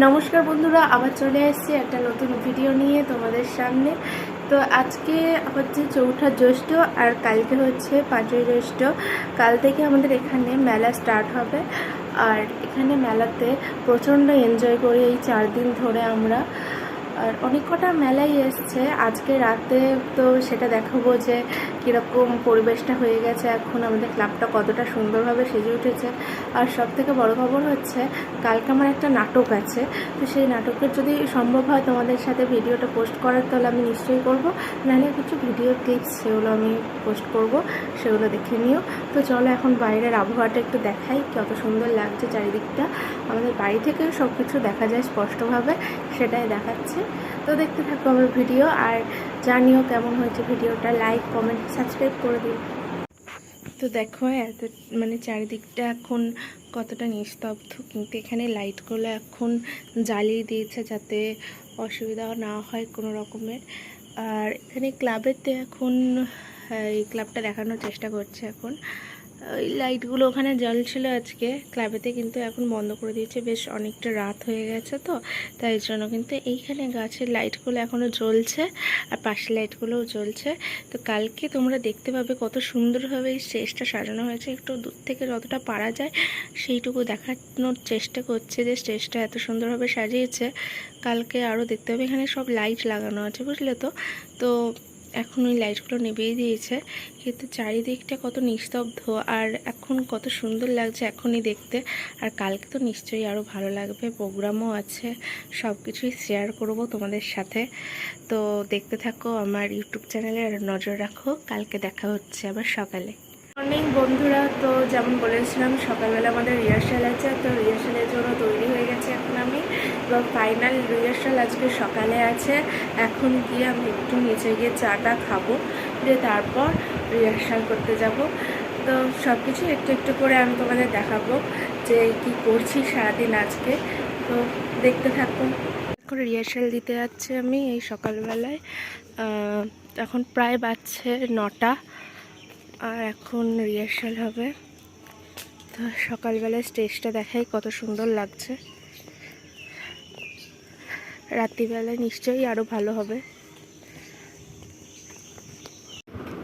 নমস্কার বন্ধুরা, আবার চলে এসেছি একটা নতুন ভিডিও নিয়ে তোমাদের সামনে। তো আজকে হচ্ছে চৌঠা জ্যৈষ্ঠ আর কালকে হচ্ছে পাঁচই জ্যৈষ্ঠ। কাল থেকে আমাদের এখানে মেলা স্টার্ট হবে। আর এখানে মেলাতে প্রচণ্ড এনজয় করি এই চার দিন ধরে আমরা। আর অনেক কটা মেলাই এসছে। আজকে রাতে তো সেটা দেখাবো যে কীরকম পরিবেশটা হয়ে গেছে। এখন আমাদের ক্লাবটা কতটা সুন্দরভাবে সেজে উঠেছে। আর সব থেকে বড় খবর হচ্ছে, কালকে আমার একটা নাটক আছে। তো সেই নাটকের যদি সম্ভব হয় তোমাদের সাথে ভিডিওটা পোস্ট করার, তাহলে আমি নিশ্চয়ই করব। নাহলে কিছু ভিডিও ক্লিপস সেগুলো আমি পোস্ট করব, সেগুলো দেখে নিও। তো চলো এখন বাইরের আবহাওয়াটা একটু দেখাই, কত সুন্দর লাগছে চারিদিকটা। আমাদের বাড়ি থেকে সব কিছু দেখা যায় স্পষ্টভাবে, সেটাই দেখাচ্ছে। তো দেখতে থাকব আমার ভিডিও, আর জানিও কেমন হয়েছে ভিডিওটা। লাইক কমেন্ট সাবস্ক্রাইব করে দিও। তো দেখো, এত মানে চারিদিকটা এখন কতটা নিস্তব্ধ, কিন্তু এখানে লাইটগুলো এখন জ্বালিয়ে দিয়েছে যাতে অসুবিধা না হয় কোনো রকমের। আর এখানে ক্লাবেতে এখন, এই ক্লাবটা দেখানোর চেষ্টা করছে এখন। ওই লাইটগুলো ওখানে জ্বলছিল আজকে। ক্লাবেতে কিন্তু এখন বন্ধ করে দিয়েছে। বেশ অনেকটা রাত হয়ে গেছে তো, তাই জন্য কিন্তু এইখানে গাছের লাইটগুলো এখনও জ্বলছে আর পাশের লাইটগুলোও জ্বলছে। তো কালকে তোমরা দেখতে পাবে কত সুন্দরভাবে এই স্টেজটা সাজানো হয়েছে। একটু দূর থেকে যতটা পারা যায় সেইটুকু দেখানোর চেষ্টা করছে যে স্টেজটা এত সুন্দরভাবে সাজিয়েছে। কালকে আরও দেখতে হবে এখানে সব লাইট লাগানো আছে, বুঝলে তো? তো এখন ওই লাইটগুলো নেবেই দিয়েছে। কিন্তু চারিদিকটা কত নিস্তব্ধ আর এখন কত সুন্দর লাগছে এখনই দেখতে। আর কালকে তো নিশ্চয়ই আরও ভালো লাগবে প্রোগ্রামও আছে সব কিছুই শেয়ার করব তোমাদের সাথে। তো দেখতে থাকো আমার ইউটিউব চ্যানেলে আর নজর রাখো, কালকে দেখা হচ্ছে আবার সকালে। মর্নিং বন্ধুরা তো যেমন বলেছিলাম, সকালবেলা আমাদের রিহার্সাল আছে, তো রিহার্সালের জন্য তৈরি হয়ে গেছে এখন আমি। এবং ফাইনাল রিহার্সাল আজকে সকালে আছে। এখন গিয়ে আমি একটু নিচে গিয়ে চাটা খাব, দিয়ে তারপর রিহার্সাল করতে যাব। তো সব কিছু একটু একটু করে আমি তোমাদের দেখাবো যে কি করছি সারাদিন আজকে। তো দেখতে থাকো। এখন রিহার্সাল দিতে যাচ্ছি আমি এই সকালবেলায়। এখন প্রায় বাজছে নটা। আর এখন রিহার্সাল হবে। তো সকালবেলায় স্টেজটা দেখাই কত সুন্দর লাগছে। রাত্রিবেলায় নিশ্চয়ই আরও ভালো হবে।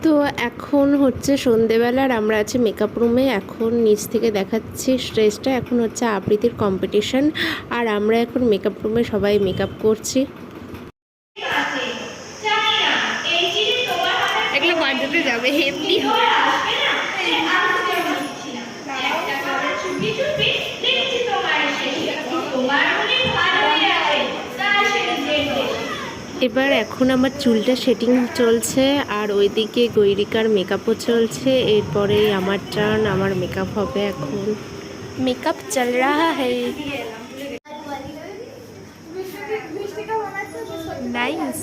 তো এখন হচ্ছে সন্ধেবেলার আমরা আছি মেকআপ রুমে এখন নিচ থেকে দেখাচ্ছি স্টেজটা এখন হচ্ছে আবৃত্তির কম্পিটিশন আর আমরা এখন মেকআপ রুমে সবাই মেকআপ করছি। এগুলো যাবে হেভি হবে এবার এখন আমার চুলটা সেটিং চলছে আর ওইদিকে গৈরিকার মেকআপও চলছে। এরপরে আমার টার্ন আমার মেকআপ হবে এখন। মেকআপ চল রাহা है নাইস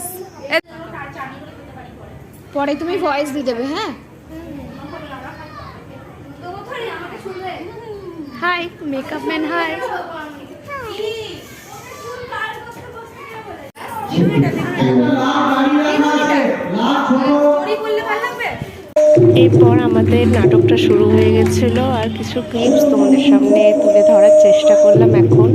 পরে তুমি ভয়েস দিয়ে দেবে হ্যাঁ? হাই মেকআপ ম্যান হাই এরপর আমাদের নাটকটা শুরু হয়ে গেছিল আর কিছু ক্লিপস তোমাদের সামনে তুলে ধরার চেষ্টা করলাম এখন।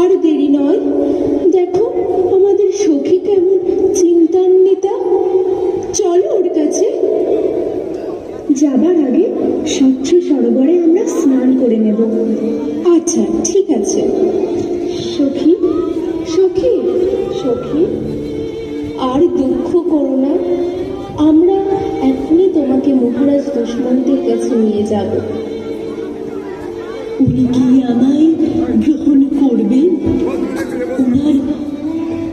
আর দেরি নয়। দেখো, আমাদের সখী কেমন চিন্তান্বিতা। চলো ওর কাছে। যাবার আগে স্বচ্ছ সরোবরে আমরা স্নান করে নেব। আচ্ছা ঠিক আছে। সখী সখী সখী, আর দুঃখ করো না। আমরা এখনই তোমাকে মহারাজ দুষ্মন্তের কাছে নিয়ে যাব। উনি কি আমায় গ্রহণ করবেন ওনার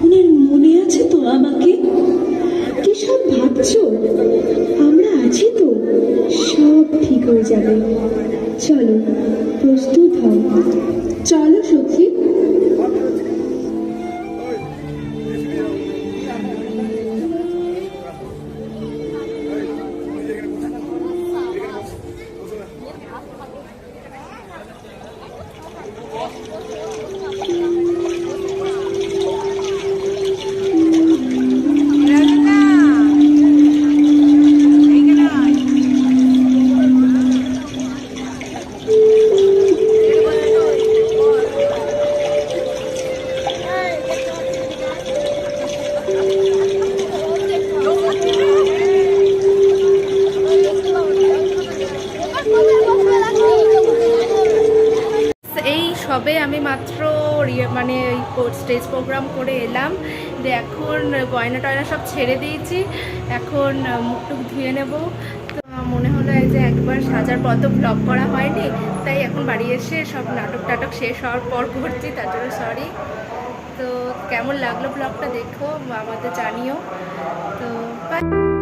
ওনার মনে আছে তো আমাকে? কি সব ভাবছ? আমরা আছি তো। সব ঠিক হয়ে যাবে। চলো, প্রস্তুত হও। চলো সখী। স্টেজ প্রোগ্রাম করে এলাম। যে এখন গয়না টয়না সব ছেড়ে দিয়েছি এখন আহ, মুখ টুক ধুয়ে নেব। তো মনে হলো যে একবার সাজার পর তো ব্লগ করা হয়নি তাই এখন বাড়ি এসে সব নাটক টাটক শেষ হওয়ার পর করছি তার জন্য সরি তো কেমন লাগল ব্লগটা দেখো আমাদের জানিও। তো.